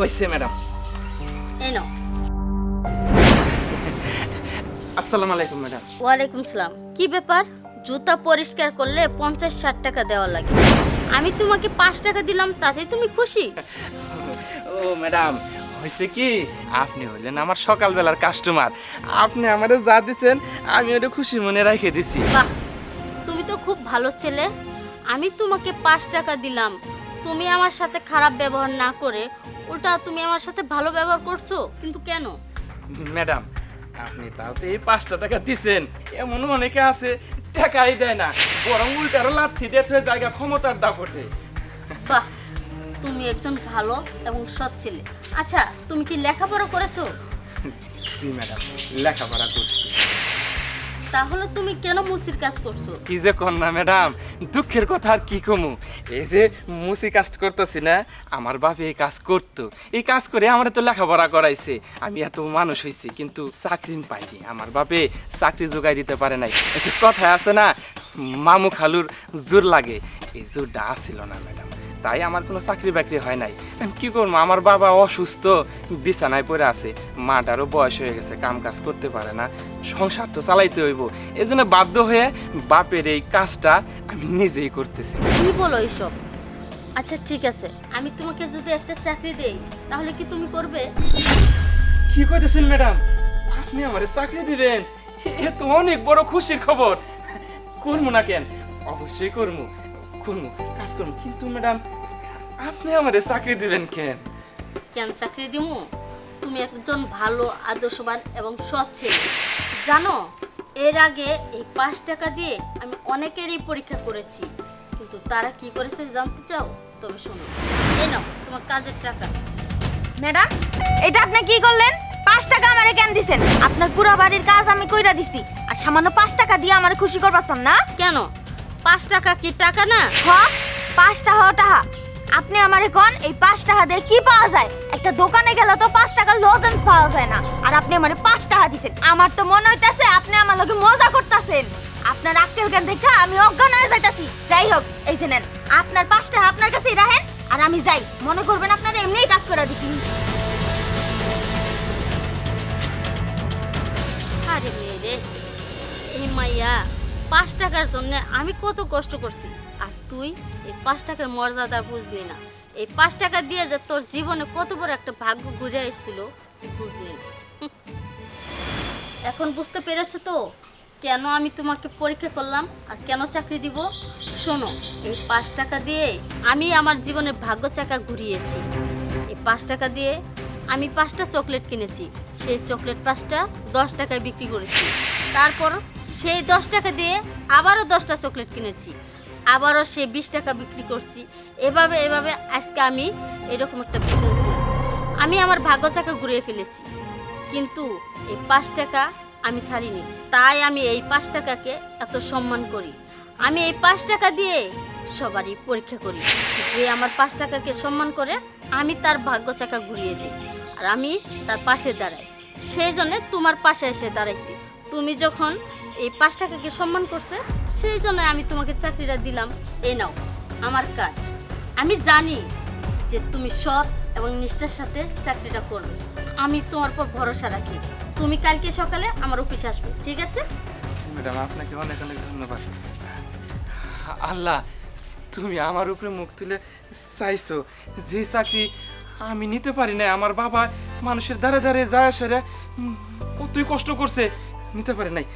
ওইসে ম্যাডাম এই নাও আসসালামু আলাইকুম ম্যাডাম ওয়ালাইকুম সালাম কি ব্যাপার? জুতা পরিষ্কার করলে পঞ্চাশ ষাট টাকা দেওয়া লাগে। আমি তোমাকে পাঁচ টাকা দিলাম তাতে তুমি খুশি। ও ম্যাডাম হয়েছে কি? আপনি হইলেন আমার সকালবেলার কাস্টমার। আপনি আমারে যা দিছেন আমি ওটা খুশি মনে রেখে দিছি। বাহ! তুমি তো খুব ভালো ছেলে। আমি তোমাকে পাঁচ টাকা দিলাম। তুমি আমার সাথে খারাপ ব্যবহার না করে উল্টা তুমি আমার সাথে ভালো ব্যবহার করছ। কিন্তু কেন? ম্যাডাম আপনি তাও তো এই পাঁচটা টাকা দিছেন। এমন অনেকে আছে টাকাই দেয় না। বরং উল্টারও লাথি দিয়ে থুয়ে জায়গা ক্ষমতার দাপটে। বাহ তুমি একজন ভালো এবং সৎ ছেলে। আচ্ছা তুমি কি লেখাপড়া করেছ? জি ম্যাডাম লেখাপড়া করছি। তাহলে তুমি কেন মুসির কাজ করছ? কি যে না, ম্যাডাম, দুঃখের কথা আর কি কমু? এই যে মুসি কাজ করতেছি না, আমার বাপ এই কাজ করতো। এই কাজ করে আমার তো লেখাপড়া করাইছে। আমি এত মানুষ হয়েছি কিন্তু চাকরি পাইনি। আমার বাপে চাকরি যোগাই দিতে পারে নাই। এই যে কথায় আছে না, মামু খালুর জোর লাগে। এই জোরটা আসছিল না, ম্যাডাম। তাই আমার কোনো চাকরি বাকরি হয় নাই। কি করব? আমার বাবা অসুস্থ, বিছানায় পড়ে আছে। মাটারও বয়স হয়ে গেছে কাম কাজ করতে পারে না। সংসার তো চালাইতে হইব। এই জন্য বাধ্য হয়ে বাপের এই কাজটা আমি নিজেই করতেছি। কি বলো এইসব? আচ্ছা ঠিক আছে। আমি তোমাকে যদি একটা চাকরি দেই তাহলে কি তুমি করবে? কি কইতেছেন ম্যাডাম? আপনি আমারে চাকরি দিবেন। এ তো অনেক বড় খুশির খবর। করব না কেন? অবশ্যই করব করব কাজ করব কিন্তু ম্যাডাম আপনি আমারে চাকরি দিবেন কেন? কেন চাকরি দিমু? তুমি একজন ভালো আদর্শবান এবং সৎ ছেলে। জানো এর আগে এই পাঁচ টাকা দিয়ে আমি অনেকেরই পরীক্ষা করেছি। কিন্তু তারা কি করেছে জানতে চাও? তবে শোনো। এই নাও তোমার কাজের টাকা। ম্যাডাম এটা আপনি কি করলেন? পাঁচ টাকা আমারে কেন দিছেন? আপনার পুরা বাড়ির কাজ আমি কইরা দিছি। আর সামান্য পাঁচ টাকা দিয়ে আমারে খুশি করবাছেন না? কেন? পাঁচ টাকা কি টাকা না? হ পাঁচ টাকা টাকা আপনি আমারে কোন, এই পাঁচ টাকা দিয়ে কি পাওয়া যায়? একটা দোকানে গেলে তো পাঁচ টাকার লজেন্স পাওয়া যায় না। আর আপনি আমারে পাঁচ টাকা দিচ্ছেন আমার তো মনে হইতাছে আপনি আমার লগে মজা করতেছেন। আপনার আক্কেল জ্ঞান দেখে আমি অজ্ঞান হয়ে যাইতাছি। যাই হোক, এই যে নেন। আপনার পাঁচ টাকা আপনার কাছেই রাখেন, আর আমি যাই। মনে করবেন আপনারা এমনিই কাজ করে দিছি। আরে মেয়ে এই মাইয়া, পাঁচ টাকার জন্য আমি কত কষ্ট করছি। তুই এই পাঁচ টাকার মর্যাদা বুঝলি না। এই পাঁচ টাকা দিয়ে যে তোর জীবনে কত বড় একটা ভাগ্য ঘুরে এসেছিল বুঝলি না। এখন বুঝতে পেরেছ তো কেন আমি তোমাকে পরীক্ষা করলাম আর কেন চাকরি দিব? শোনো, এই পাঁচ টাকা দিয়ে আমি আমার জীবনের ভাগ্য চাকা ঘুরিয়েছি। এই পাঁচ টাকা দিয়ে আমি পাঁচটা চকলেট কিনেছি, সেই চকলেট পাঁচটা দশ টাকায় বিক্রি করেছি। তারপর সেই দশ টাকা দিয়ে আবারও দশটা চকলেট কিনেছি। আবারও সে বিশ টাকা বিক্রি করছি। এভাবে এভাবে আজকে আমি এরকম একটা বিজনেস আমি আমার ভাগ্য চাকা ঘুরিয়ে ফেলেছি। কিন্তু এই পাঁচ টাকা আমি ছাড়িনি। তাই আমি এই পাঁচ টাকাকে এত সম্মান করি। আমি এই পাঁচ টাকা দিয়ে সবারই পরীক্ষা করি। যে আমার পাঁচ টাকাকে সম্মান করে, আমি তার ভাগ্য চাকা ঘুরিয়ে দিই। আর আমি তার পাশে দাঁড়াই। সেই জন্যে তোমার পাশে এসে দাঁড়াইছি। তুমি যখন এই পাঁচ টাকাকে সম্মান করছে সেই জন্য আমি তোমাকে চাকরিটা দিলাম। এই নাও, আমার কাজ আমি জানি যে তুমি সৎ এবং নিষ্ঠার সাথে চাকরিটা করবে। আমি তোমার পর ভরসা রাখি। তুমি কালকে সকালে আমার অফিসে আসবে, ঠিক আছে? ম্যাডাম, আপনাকে অনেক অনেক ধন্যবাদ। আল্লাহ, তুমি আমার উপরে মুখ তুলে চাইছো। যে চাকরি আমি নিতে পারি না আমার বাবা মানুষের দ্বারে দ্বারে যায় সেরে কতই কষ্ট করছে, নিতে পারে নাই।